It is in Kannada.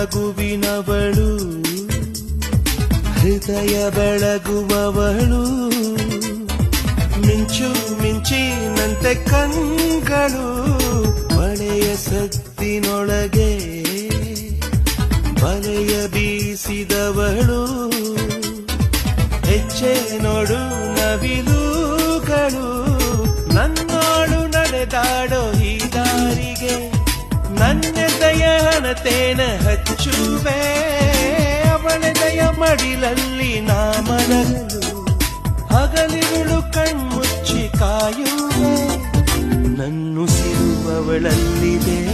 ಹೂವನಗುವಿನವಳು ಹೃದಯ ಬೆಳಗುವವಳು ಮಿಂಚು ಮಿಂಚಿನಂತೆ ಕಣ್ಗಳು ಮಳೆಯ ಸತ್ತಿನೊಳಗೆ ಬಲೆಯ ಬೀಸಿದವಳು. ಹೆಜ್ಜೆ ನೋಡು ನವಿಲುಗಳು ನನ್ನೋಳು ನನ್ನೆದೆಯ ಹಚ್ಚುವೆ ಅವಳ ದಯ ಮಡಿಲಲ್ಲಿ ನಾ ಹಗಲಿರುಳು ಕಣ್ಮುಚ್ಚಿ ಕಾಯುವೆ. ನನ್ನುಸಿರುವವಳಲ್ಲಿದೆ